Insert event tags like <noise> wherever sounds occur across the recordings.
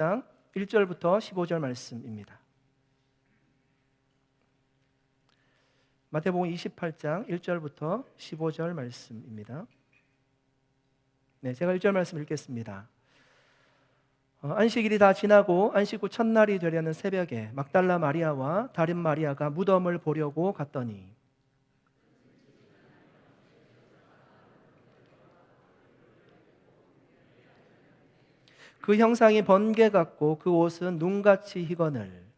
28장 1절부터 15절 말씀입니다. 마태복음 28장 1절부터 15절 말씀입니다. 네, 제가 1절 말씀 읽겠습니다. 어, 안식일이 다 지나고 안식 후 첫날이 되려는 새벽에 막달라 마리아와 다른 마리아가 무덤을 보려고 갔더니 그 형상이 번개 같고 그 옷은 눈같이 희거늘.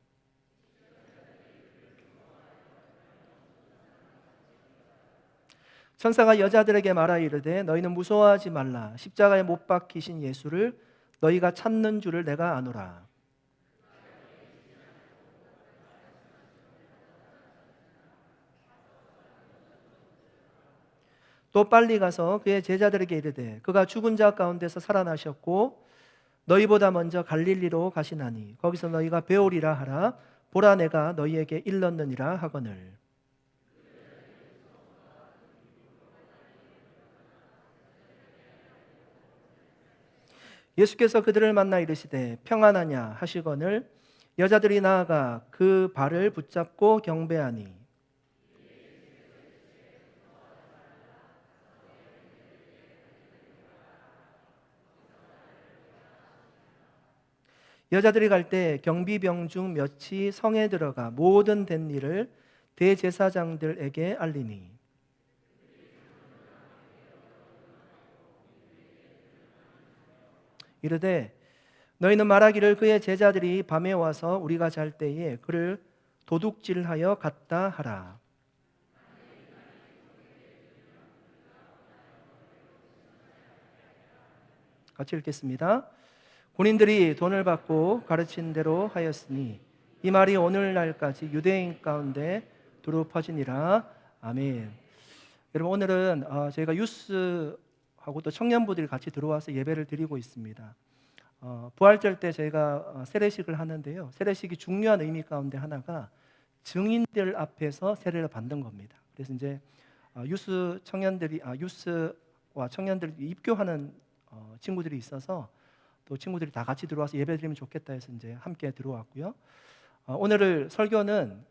천사가 여자들에게 말하 이르되 너희는 무서워하지 말라. 십자가에 못 박히신 예수를 너희가 찾는 줄을 내가 아노라. 또 빨리 가서 그의 제자들에게 이르되 그가 죽은 자 가운데서 살아나셨고 너희보다 먼저 갈릴리로 가시나니 거기서 너희가 배우리라 하라. 보라 내가 너희에게 일렀느니라 하거늘. 예수께서 그들을 만나 이르시되 평안하냐 하시거늘 여자들이 나아가 그 발을 붙잡고 경배하니 여자들이 갈 때 경비병 중 몇이 성에 들어가 모든 된 일을 대제사장들에게 알리니 이르되 너희는 말하기를 그의 제자들이 밤에 와서 우리가 잘 때에 그를 도둑질하여 갔다 하라. 같이 읽겠습니다. 군인들이 돈을 받고 가르친 대로 하였으니 이 말이 오늘날까지 유대인 가운데 두루 퍼지니라. 아멘. 여러분 오늘은 어, 저희가 유스하고 또 청년부들이 같이 들어와서 예배를 드리고 있습니다. 어, 부활절 때 저희가 어, 세례식을 하는데요. 세례식이 중요한 의미 가운데 하나가 증인들 앞에서 세례를 받는 겁니다. 그래서 이제 어, 유스 청년들이 아 유스와 청년들이 입교하는 어, 친구들이 있어서 또 친구들이 다 같이 들어와서 예배 드리면 좋겠다 해서 이제 함께 들어왔고요. 어, 오늘을 설교는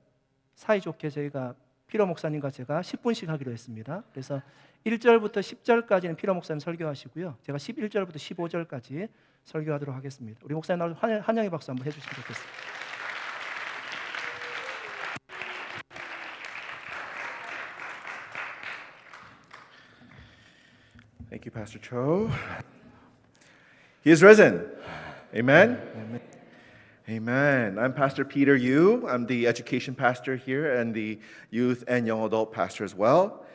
사이좋게 저희가 피로 목사님과 제가 10분씩 하기로 했습니다. 그래서 1절부터 10절까지는 피로 목사님 설교하시고요. 제가 11절부터 15절까지 설교하도록 하겠습니다. 우리 목사님 환영의 박수 한번 해주시면 좋겠습니다. Thank Cho. He is risen. Amen. Amen. I'm Pastor Peter Yu. I'm the education pastor here and the youth and young adult pastor as well.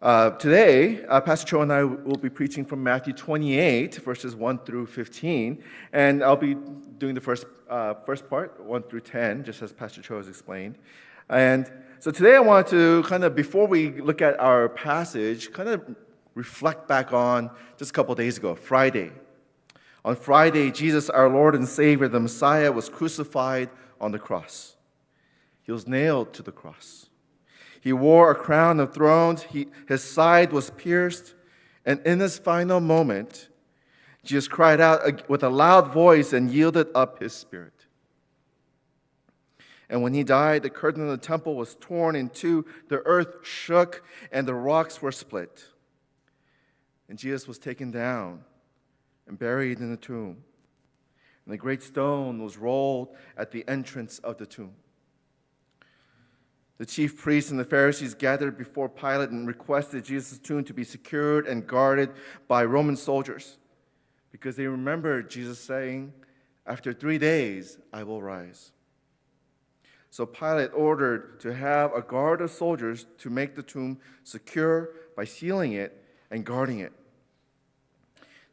Uh, today, uh, Pastor Cho and I will be preaching from Matthew 28, verses 1 through 15. And I'll be doing the first, uh, first part, 1 through 10, just as Pastor Cho has explained. And so today I want to kind of, before we look at our passage, kind of reflect back on just a couple days ago, Friday. On Friday, Jesus, our Lord and Savior, the Messiah, was crucified on the cross. He was nailed to the cross. He wore a crown of thorns, his side was pierced, and in this final moment, Jesus cried out with a loud voice and yielded up his spirit. And when he died, the curtain of the temple was torn in two, the earth shook, and the rocks were split. And Jesus was taken down and buried in the tomb. And the great stone was rolled at the entrance of the tomb. The chief priests and the Pharisees gathered before Pilate and requested Jesus' tomb to be secured and guarded by Roman soldiers because they remembered Jesus saying, After three days, I will rise. So Pilate ordered to have a guard of soldiers to make the tomb secure by sealing it and guarding it.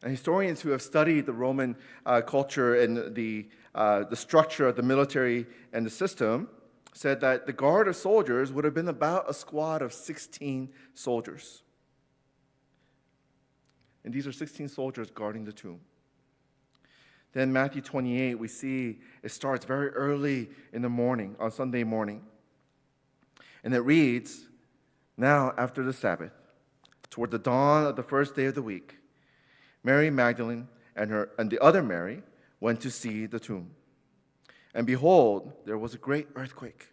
Historians who have studied the Roman uh, culture and the, uh, the structure of the military and the system said that the guard of soldiers would have been about a squad of 16 soldiers. And these are 16 soldiers guarding the tomb. Then, Matthew 28, we see it starts very early in the morning, on Sunday morning. And it reads Now, after the Sabbath, toward the dawn of the first day of the week, Mary Magdalene and, her, and the other Mary went to see the tomb. And behold, there was a great earthquake.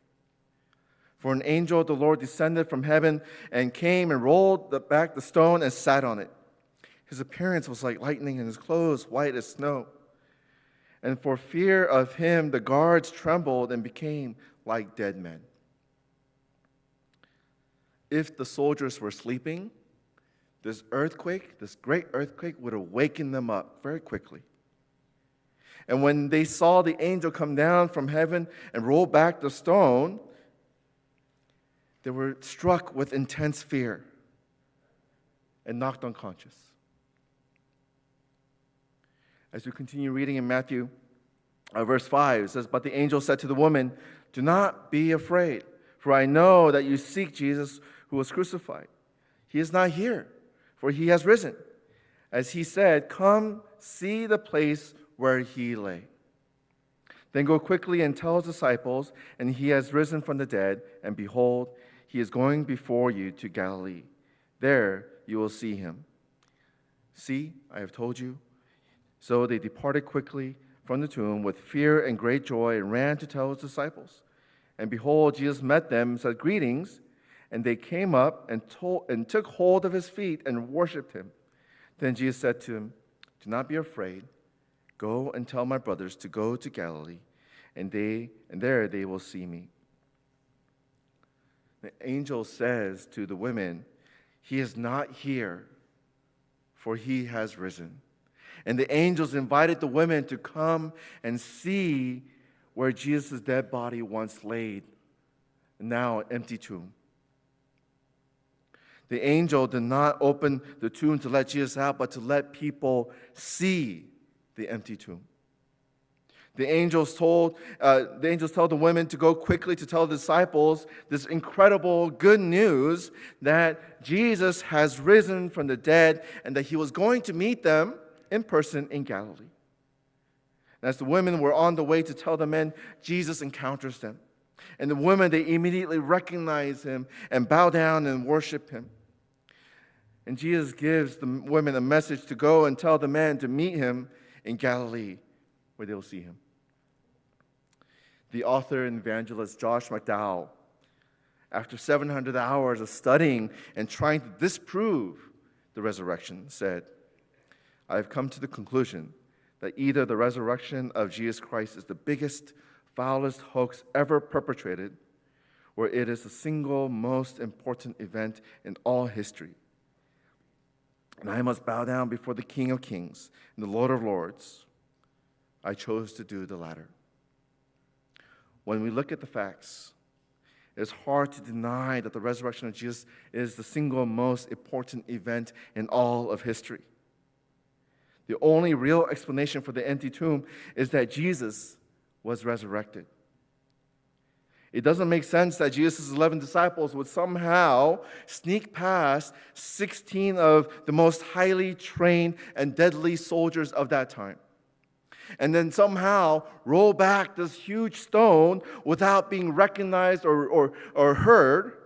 For an angel of the Lord descended from heaven and came and rolled the- back the stone and sat on it. His appearance was like lightning, and his clothes white as snow. And for fear of him, the guards trembled and became like dead men. If the soldiers were sleeping, this earthquake, this great earthquake, would awaken them up very quickly. And when they saw the angel come down from heaven and roll back the stone, they were struck with intense fear and knocked unconscious. As we continue reading in Matthew, uh, verse 5, it says, But the angel said to the woman, Do not be afraid, for I know that you seek Jesus who was crucified. He is not here, for he has risen. As he said, Come see the place where he lay. Then go quickly and tell his disciples, and he has risen from the dead, and behold, he is going before you to Galilee. There you will see him. See, I have told you. So they departed quickly from the tomb with fear and great joy and ran to tell his disciples. And behold, Jesus met them and said, Greetings. And they came up and, told, and took hold of his feet and worshipped him. Then Jesus said to him, Do not be afraid. Go and tell my brothers to go to Galilee, and, they, and there they will see me. The angel says to the women, He is not here, for he has risen. And the angels invited the women to come and see where Jesus' dead body once laid, now an empty tomb. The angel did not open the tomb to let Jesus out, but to let people see the empty tomb. The angels told uh, the angels told the women to go quickly to tell the disciples this incredible good news that Jesus has risen from the dead and that he was going to meet them in person in Galilee. And as the women were on the way to tell the men, Jesus encounters them. And the women, they immediately recognize him and bow down and worship him. And Jesus gives the women a message to go and tell the men to meet him in Galilee, where they'll see him. The author and evangelist Josh McDowell, after 700 hours of studying and trying to disprove the resurrection, said, I have come to the conclusion that either the resurrection of Jesus Christ is the biggest, foulest hoax ever perpetrated, or it is the single most important event in all history. And I must bow down before the King of Kings and the Lord of Lords. I chose to do the latter. When we look at the facts, it's hard to deny that the resurrection of Jesus is the single most important event in all of history. The only real explanation for the empty tomb is that Jesus was resurrected. It doesn't make sense that Jesus' 11 disciples would somehow sneak past 16 of the most highly trained and deadly soldiers of that time. And then somehow roll back this huge stone without being recognized or, or, or heard,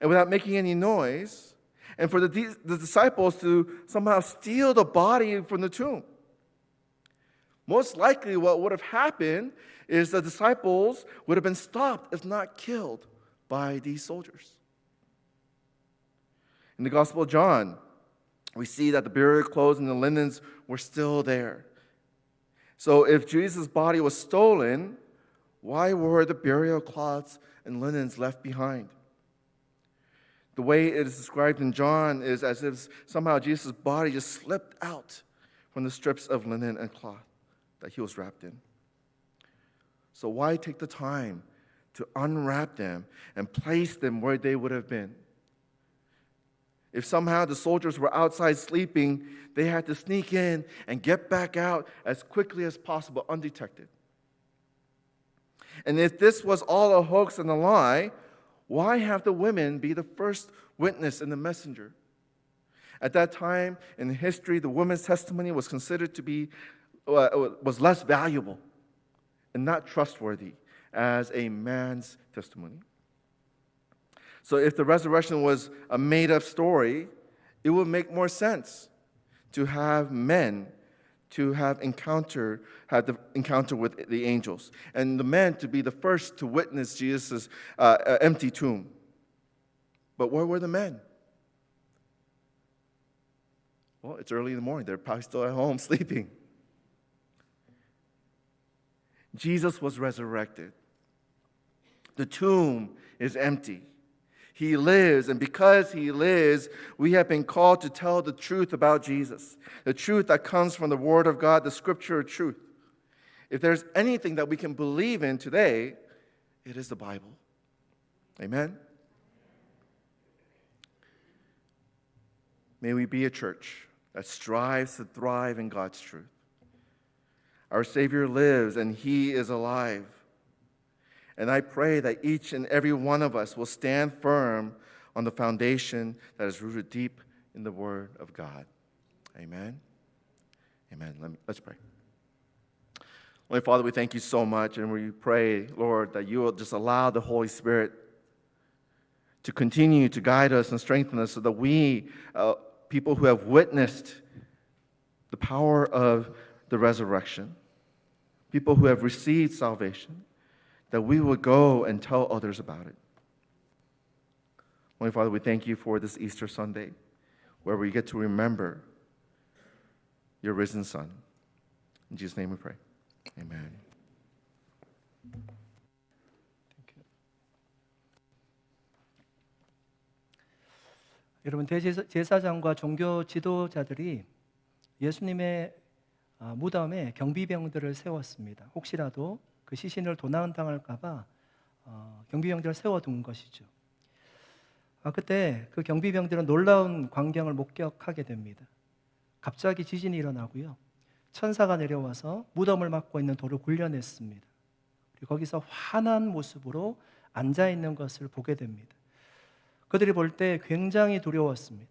and without making any noise, and for the, the disciples to somehow steal the body from the tomb. Most likely, what would have happened is the disciples would have been stopped, if not killed, by these soldiers. In the Gospel of John, we see that the burial clothes and the linens were still there. So, if Jesus' body was stolen, why were the burial cloths and linens left behind? The way it is described in John is as if somehow Jesus' body just slipped out from the strips of linen and cloth that he was wrapped in. So, why take the time to unwrap them and place them where they would have been? If somehow the soldiers were outside sleeping, they had to sneak in and get back out as quickly as possible, undetected. And if this was all a hoax and a lie, why have the women be the first witness and the messenger? At that time in history, the woman's testimony was considered to be was less valuable and not trustworthy as a man's testimony. So, if the resurrection was a made up story, it would make more sense to have men to have encounter had the encounter with the angels, and the men to be the first to witness Jesus' uh, uh, empty tomb. But where were the men? Well, it's early in the morning. They're probably still at home <laughs> sleeping. Jesus was resurrected. The tomb is empty. He lives, and because He lives, we have been called to tell the truth about Jesus, the truth that comes from the Word of God, the Scripture truth. If there's anything that we can believe in today, it is the Bible. Amen? May we be a church that strives to thrive in God's truth. Our Savior lives and He is alive. And I pray that each and every one of us will stand firm on the foundation that is rooted deep in the Word of God. Amen. Amen. Let me, let's pray. Holy Father, we thank you so much, and we pray, Lord, that you will just allow the Holy Spirit to continue to guide us and strengthen us so that we, uh, people who have witnessed the power of the resurrection, people who have received salvation, that we will go and tell others about it. Holy Father, we thank you for this Easter Sunday where we get to remember your risen Son. In Jesus' name we pray. Amen. 여러분 대제사장과 종교 지도자들이 예수님의 아, 무덤에 경비병들을 세웠습니다. 혹시라도 그 시신을 도난당할까봐 어, 경비병들을 세워둔 것이죠. 아, 그때 그 경비병들은 놀라운 광경을 목격하게 됩니다. 갑자기 지진이 일어나고요. 천사가 내려와서 무덤을 막고 있는 돌을 굴려냈습니다. 거기서 환한 모습으로 앉아 있는 것을 보게 됩니다. 그들이 볼 때 굉장히 두려웠습니다.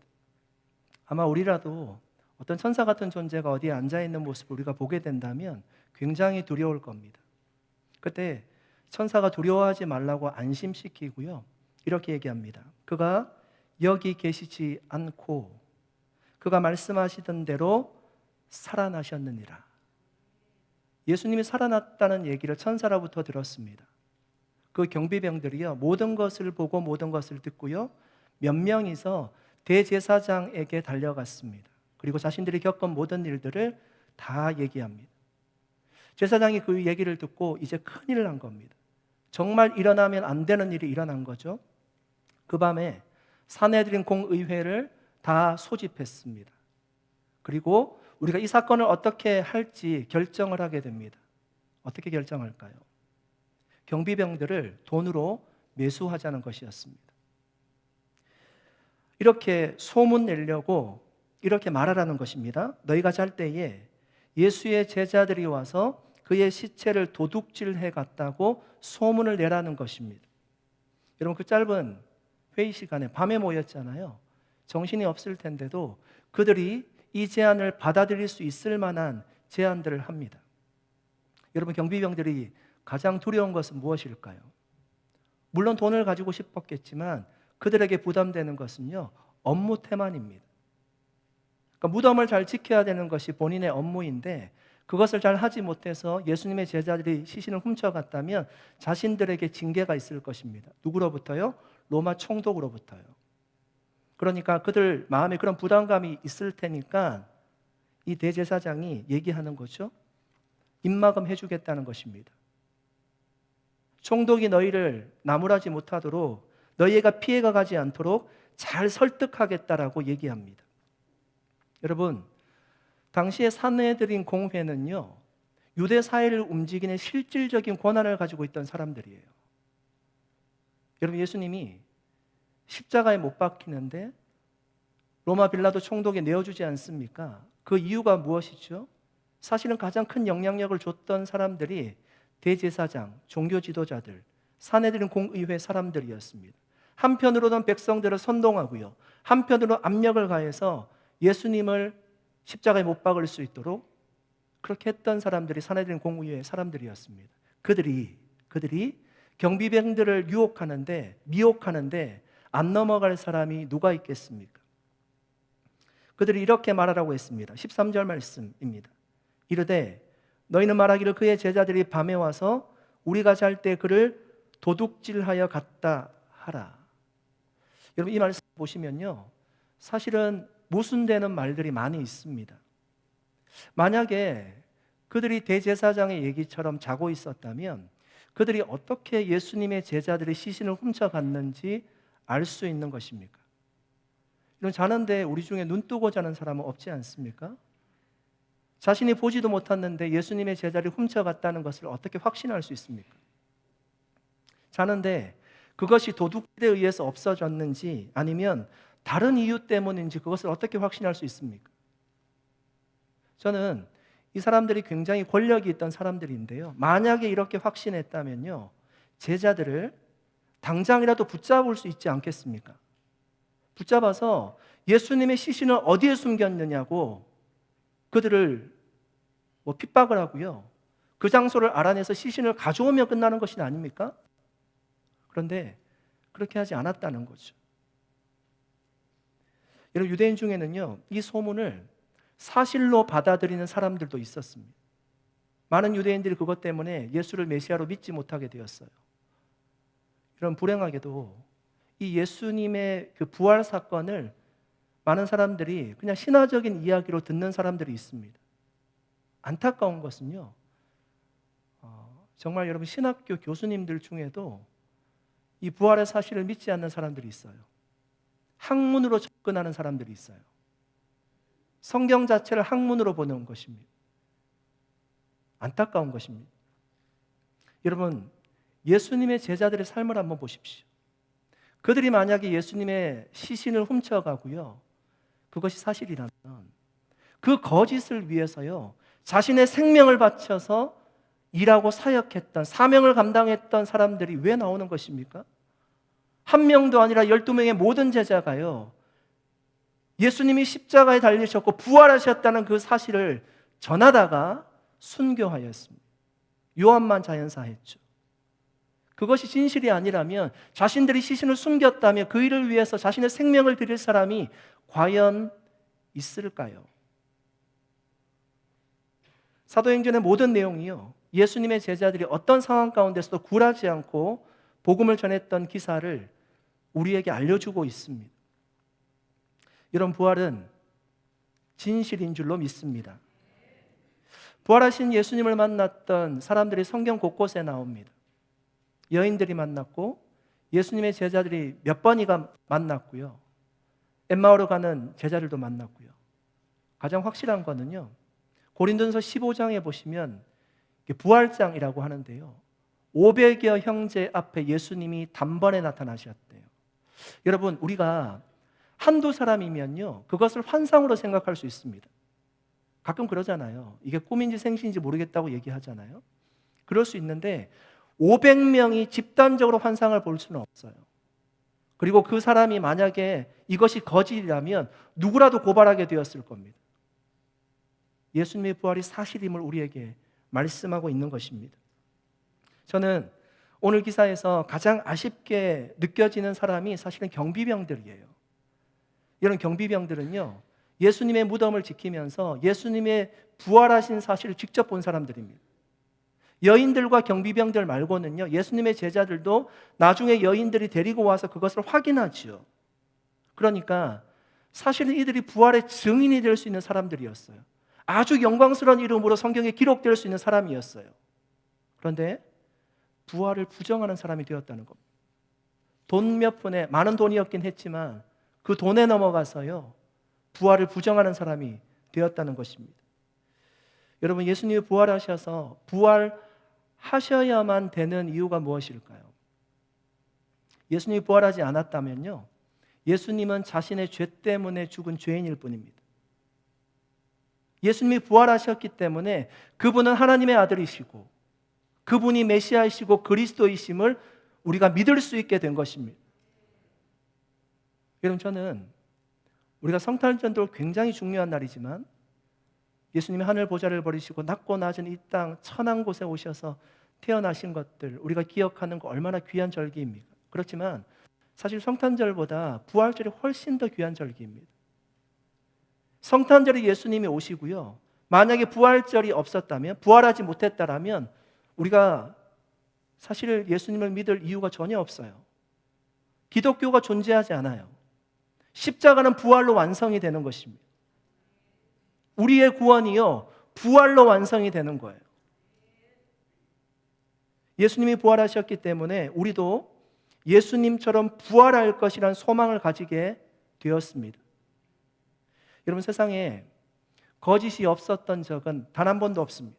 아마 우리라도 어떤 천사 같은 존재가 어디에 앉아 있는 모습을 우리가 보게 된다면 굉장히 두려울 겁니다. 그때 천사가 두려워하지 말라고 안심시키고요. 이렇게 얘기합니다. 그가 여기 계시지 않고 그가 말씀하시던 대로 살아나셨느니라. 예수님이 살아났다는 얘기를 천사로부터 들었습니다. 그 경비병들이요 모든 것을 보고 모든 것을 듣고요 몇 명이서 대제사장에게 달려갔습니다. 그리고 자신들이 겪은 모든 일들을 다 얘기합니다. 제사장이 그 얘기를 듣고 이제 큰일을 난 겁니다. 정말 일어나면 안 되는 일이 일어난 거죠. 그 밤에 사내들인 공의회를 다 소집했습니다. 그리고 우리가 이 사건을 어떻게 할지 결정을 하게 됩니다. 어떻게 결정할까요? 경비병들을 돈으로 매수하자는 것이었습니다. 이렇게 소문 내려고 이렇게 말하라는 것입니다. 너희가 잘 때에 예수의 제자들이 와서 그의 시체를 도둑질해 갔다고 소문을 내라는 것입니다. 여러분 그 짧은 회의 시간에 밤에 모였잖아요. 정신이 없을 텐데도 그들이 이 제안을 받아들일 수 있을 만한 제안들을 합니다. 여러분 경비병들이 가장 두려운 것은 무엇일까요? 물론 돈을 가지고 싶었겠지만 그들에게 부담되는 것은요 업무 태만입니다. 그러니까 무덤을 잘 지켜야 되는 것이 본인의 업무인데 그것을 잘 하지 못해서 예수님의 제자들이 시신을 훔쳐갔다면 자신들에게 징계가 있을 것입니다. 누구로부터요? 로마 총독으로부터요. 그러니까 그들 마음에 그런 부담감이 있을 테니까 이 대제사장이 얘기하는 거죠. 입막음 해주겠다는 것입니다. 총독이 너희를 나무라지 못하도록 너희가 피해가 가지 않도록 잘 설득하겠다라고 얘기합니다. 여러분, 당시에 사내들인 공회는요, 유대 사회를 움직이는 실질적인 권한을 가지고 있던 사람들이에요. 여러분, 예수님이 십자가에 못 박히는데 로마 빌라도 총독에 내어주지 않습니까? 그 이유가 무엇이죠? 사실은 가장 큰 영향력을 줬던 사람들이 대제사장, 종교 지도자들, 사내들인 공의회 사람들이었습니다. 한편으로는 백성들을 선동하고요. 한편으로 압력을 가해서 예수님을 십자가에 못 박을 수 있도록 그렇게 했던 사람들이 사내들인 공의회 사람들이었습니다. 그들이 그들이 경비병들을 유혹하는데 미혹하는데 안 넘어갈 사람이 누가 있겠습니까? 그들이 이렇게 말하라고 했습니다. 13절 말씀입니다. 이르되 너희는 말하기를 그의 제자들이 밤에 와서 우리가 잘 때 그를 도둑질하여 갔다 하라. 여러분 이 말씀 보시면요. 사실은 모순되는 말들이 많이 있습니다. 만약에 그들이 대제사장의 얘기처럼 자고 있었다면 그들이 어떻게 예수님의 제자들의 시신을 훔쳐갔는지 알 수 있는 것입니까? 이런 자는데 우리 중에 눈 뜨고 자는 사람은 없지 않습니까? 자신이 보지도 못했는데 예수님의 제자를 훔쳐갔다는 것을 어떻게 확신할 수 있습니까? 자는데 그것이 도둑들에 의해서 없어졌는지 아니면 다른 이유 때문인지 그것을 어떻게 확신할 수 있습니까? 저는 이 사람들이 굉장히 권력이 있던 사람들인데요. 만약에 이렇게 확신했다면요. 제자들을 당장이라도 붙잡을 수 있지 않겠습니까? 붙잡아서 예수님의 시신을 어디에 숨겼느냐고 그들을 뭐 핍박을 하고요. 그 장소를 알아내서 시신을 가져오면 끝나는 것이 아닙니까? 그런데 그렇게 하지 않았다는 거죠. 여러분 유대인 중에는요. 이 소문을 사실로 받아들이는 사람들도 있었습니다. 많은 유대인들이 그것 때문에 예수를 메시아로 믿지 못하게 되었어요. 이런 불행하게도 이 예수님의 그 부활 사건을 많은 사람들이 그냥 신화적인 이야기로 듣는 사람들이 있습니다. 안타까운 것은요, 어, 정말 여러분 신학교 교수님들 중에도 이 부활의 사실을 믿지 않는 사람들이 있어요. 학문으로 접근하는 사람들이 있어요. 성경 자체를 학문으로 보는 것입니다. 안타까운 것입니다. 여러분, 예수님의 제자들의 삶을 한번 보십시오. 그들이 만약에 예수님의 시신을 훔쳐가고요. 그것이 사실이라면 그 거짓을 위해서요. 자신의 생명을 바쳐서 일하고 사역했던 사명을 감당했던 사람들이 왜 나오는 것입니까? 한 명도 아니라 12명의 모든 제자가요. 예수님이 십자가에 달리셨고 부활하셨다는 그 사실을 전하다가 순교하였습니다. 요한만 자연사했죠. 그것이 진실이 아니라면 자신들이 시신을 숨겼다면 그 일을 위해서 자신의 생명을 드릴 사람이 과연 있을까요? 사도행전의 모든 내용이요. 예수님의 제자들이 어떤 상황 가운데서도 굴하지 않고 복음을 전했던 기사를 우리에게 알려주고 있습니다. 이런 부활은 진실인 줄로 믿습니다. 부활하신 예수님을 만났던 사람들이 성경 곳곳에 나옵니다. 여인들이 만났고 예수님의 제자들이 몇 번이가 만났고요. 엠마오로 가는 제자들도 만났고요. 가장 확실한 거는요. 고린도서 15장에 보시면 부활장이라고 하는데요. 500여 형제 앞에 예수님이 단번에 나타나셨대요. 여러분, 우리가 한두 사람이면요. 그것을 환상으로 생각할 수 있습니다. 가끔 그러잖아요. 이게 꿈인지 생신인지 모르겠다고 얘기하잖아요. 그럴 수 있는데 500명이 집단적으로 환상을 볼 수는 없어요. 그리고 그 사람이 만약에 이것이 거짓이라면 누구라도 고발하게 되었을 겁니다. 예수님의 부활이 사실임을 우리에게 말씀하고 있는 것입니다. 저는 오늘 기사에서 가장 아쉽게 느껴지는 사람이 사실은 경비병들이에요. 이런 경비병들은요, 예수님의 무덤을 지키면서 예수님의 부활하신 사실을 직접 본 사람들입니다. 여인들과 경비병들 말고는요, 예수님의 제자들도 나중에 여인들이 데리고 와서 그것을 확인하지요. 그러니까 사실은 이들이 부활의 증인이 될 수 있는 사람들이었어요. 아주 영광스러운 이름으로 성경에 기록될 수 있는 사람이었어요. 그런데 부활을 부정하는 사람이 되었다는 겁니다. 돈 몇 푼에 많은 돈이었긴 했지만 그 돈에 넘어가서요. 부활을 부정하는 사람이 되었다는 것입니다. 여러분 예수님이 부활하셔서 부활하셔야만 되는 이유가 무엇일까요? 예수님이 부활하지 않았다면요. 예수님은 자신의 죄 때문에 죽은 죄인일 뿐입니다. 예수님이 부활하셨기 때문에 그분은 하나님의 아들이시고 그분이 메시아이시고 그리스도이심을 우리가 믿을 수 있게 된 것입니다. 여러분 저는 우리가 성탄절도 굉장히 중요한 날이지만 예수님이 하늘 보좌를 버리시고 낮고 낮은 이 땅 천한 곳에 오셔서 태어나신 것들 우리가 기억하는 거 얼마나 귀한 절기입니까? 그렇지만 사실 성탄절보다 부활절이 훨씬 더 귀한 절기입니다. 성탄절에 예수님이 오시고요. 만약에 부활절이 없었다면, 부활하지 못했다라면 우리가 사실 예수님을 믿을 이유가 전혀 없어요. 기독교가 존재하지 않아요. 십자가는 부활로 완성이 되는 것입니다. 우리의 구원이요, 부활로 완성이 되는 거예요. 예수님이 부활하셨기 때문에 우리도 예수님처럼 부활할 것이란 소망을 가지게 되었습니다. 여러분 세상에 거짓이 없었던 적은 단 한 번도 없습니다.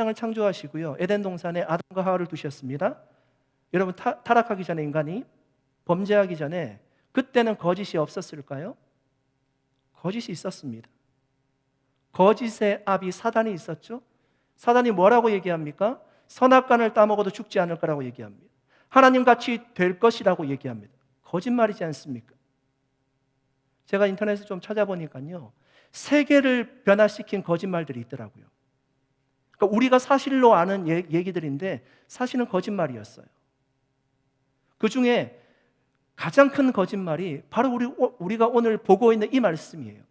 세상을 창조하시고요. 에덴 동산에 아담과 하와를 두셨습니다. 여러분 타, 타락하기 전에 인간이 범죄하기 전에 그때는 거짓이 없었을까요? 거짓이 있었습니다. 거짓의 아비 사단이 있었죠. 사단이 뭐라고 얘기합니까? 선악간을 따먹어도 죽지 않을 거라고 얘기합니다. 하나님 같이 될 것이라고 얘기합니다. 거짓말이지 않습니까? 제가 인터넷에 좀 찾아보니까요. 세계를 변화시킨 거짓말들이 있더라고요. 그러니까 우리가 사실로 아는 얘- 얘기들인데 사실은 거짓말이었어요. 그 중에 가장 큰 거짓말이 바로 우리, 우리가 오늘 보고 있는 이 말씀이에요.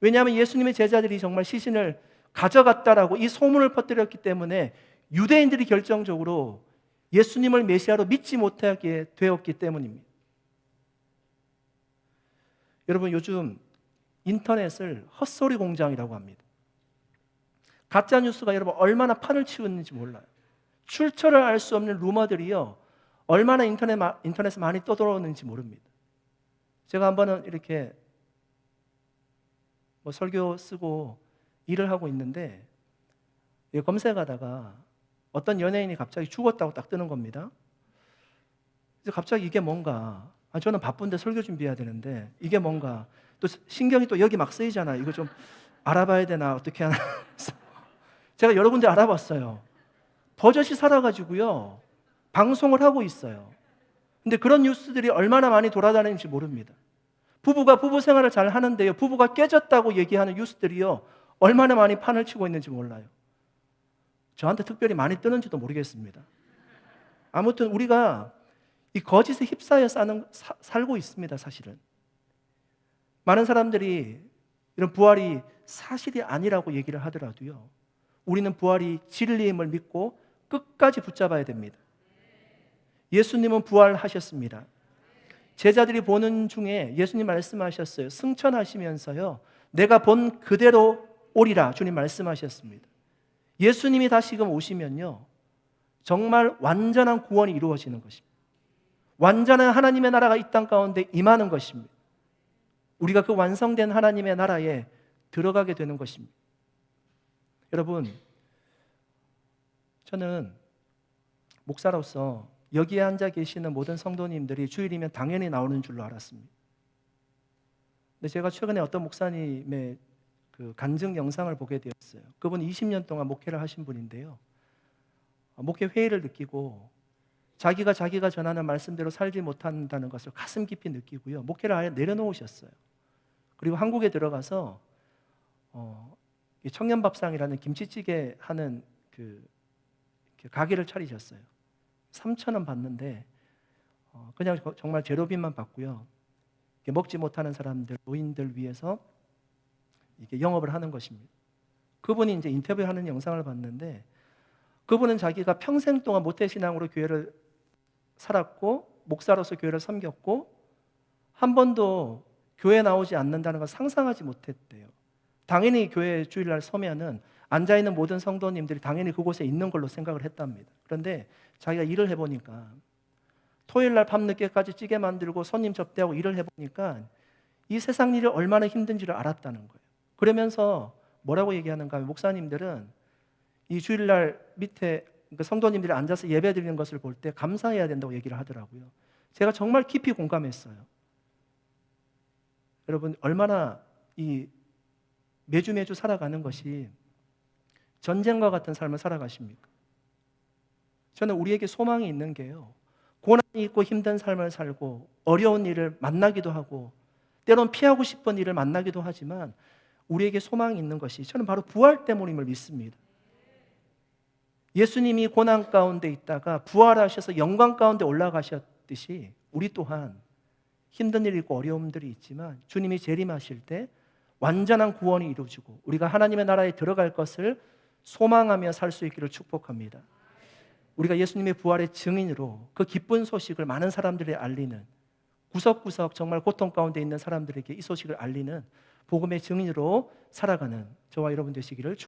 왜냐하면 예수님의 제자들이 정말 시신을 가져갔다라고 이 소문을 퍼뜨렸기 때문에 유대인들이 결정적으로 예수님을 메시아로 믿지 못하게 되었기 때문입니다. 여러분 요즘 인터넷을 헛소리 공장이라고 합니다. 가짜 뉴스가 여러분 얼마나 판을 치우는지 몰라요. 출처를 알 수 없는 루머들이요 얼마나 인터넷 인터넷에 많이 떠돌아오는지 모릅니다. 제가 한 번은 이렇게 뭐 설교 쓰고 일을 하고 있는데 예, 검색하다가 어떤 연예인이 갑자기 죽었다고 딱 뜨는 겁니다. 그래서 갑자기 이게 뭔가 아, 저는 바쁜데 설교 준비해야 되는데 이게 뭔가 또 신경이 또 여기 막 쓰이잖아요. 이거 좀 알아봐야 되나 어떻게 하나 <laughs> 제가 여러 군데 알아봤어요. 버젓이 살아가지고요 방송을 하고 있어요. 근데 그런 뉴스들이 얼마나 많이 돌아다니는지 모릅니다. 부부가 부부 생활을 잘 하는데요. 부부가 깨졌다고 얘기하는 뉴스들이요. 얼마나 많이 판을 치고 있는지 몰라요. 저한테 특별히 많이 뜨는지도 모르겠습니다. 아무튼 우리가 이 거짓에 휩싸여 사는, 사, 살고 있습니다, 사실은. 많은 사람들이 이런 부활이 사실이 아니라고 얘기를 하더라도요. 우리는 부활이 진리임을 믿고 끝까지 붙잡아야 됩니다. 예수님은 부활하셨습니다. 제자들이 보는 중에 예수님 말씀하셨어요. 승천하시면서요. 내가 본 그대로 오리라 주님 말씀하셨습니다. 예수님이 다시금 오시면요. 정말 완전한 구원이 이루어지는 것입니다. 완전한 하나님의 나라가 이 땅 가운데 임하는 것입니다. 우리가 그 완성된 하나님의 나라에 들어가게 되는 것입니다. 여러분, 저는 목사로서 여기에 앉아 계시는 모든 성도님들이 주일이면 당연히 나오는 줄로 알았습니다. 근데 제가 최근에 어떤 목사님의 그 간증 영상을 보게 되었어요. 그분 20년 동안 목회를 하신 분인데요. 어, 목회 회의를 느끼고 자기가 자기가 전하는 말씀대로 살지 못한다는 것을 가슴 깊이 느끼고요. 목회를 아예 내려놓으셨어요. 그리고 한국에 들어가서 어, 이 청년밥상이라는 김치찌개 하는 그, 그 가게를 차리셨어요. 3천 원 받는데 어, 그냥 저- 정말 재료비만 받고요. 먹지 못하는 사람들, 노인들 위해서 이렇게 영업을 하는 것입니다. 그분이 이제 인터뷰하는 영상을 봤는데 그분은 자기가 평생 동안 모태 신앙으로 교회를 살았고 목사로서 교회를 섬겼고 한 번도 교회 나오지 않는다는 걸 상상하지 못했대요. 당연히 교회 주일날 서면은 앉아 있는 모든 성도님들이 당연히 그곳에 있는 걸로 생각을 했답니다. 그런데 자기가 일을 해보니까 토요일 날 밤늦게까지 찌개 만들고 손님 접대하고 일을 해보니까 이 세상 일이 얼마나 힘든지를 알았다는 거예요. 그러면서 뭐라고 얘기하는가 하면 목사님들은 이 주일날 밑에 그 성도님들이 앉아서 예배 드리는 것을 볼 때 감사해야 된다고 얘기를 하더라고요. 제가 정말 깊이 공감했어요. 여러분 얼마나 이 매주 매주 살아가는 것이 전쟁과 같은 삶을 살아가십니까? 저는 우리에게 소망이 있는 게요. 고난이 있고 힘든 삶을 살고 어려운 일을 만나기도 하고 때론 피하고 싶은 일을 만나기도 하지만 우리에게 소망이 있는 것이 저는 바로 부활 때문임을 믿습니다. 예수님이 고난 가운데 있다가 부활하셔서 영광 가운데 올라가셨듯이 우리 또한 힘든 일이 있고 어려움들이 있지만 주님이 재림하실 때 완전한 구원이 이루어지고 우리가 하나님의 나라에 들어갈 것을 소망하며 살 수 있기를 축복합니다. 우리가 예수님의 부활의 증인으로 그 기쁜 소식을 많은 사람들에 알리는 구석구석 정말 고통 가운데 있는 사람들에게 이 소식을 알리는 복음의 증인으로 살아가는 저와 여러분 되시기를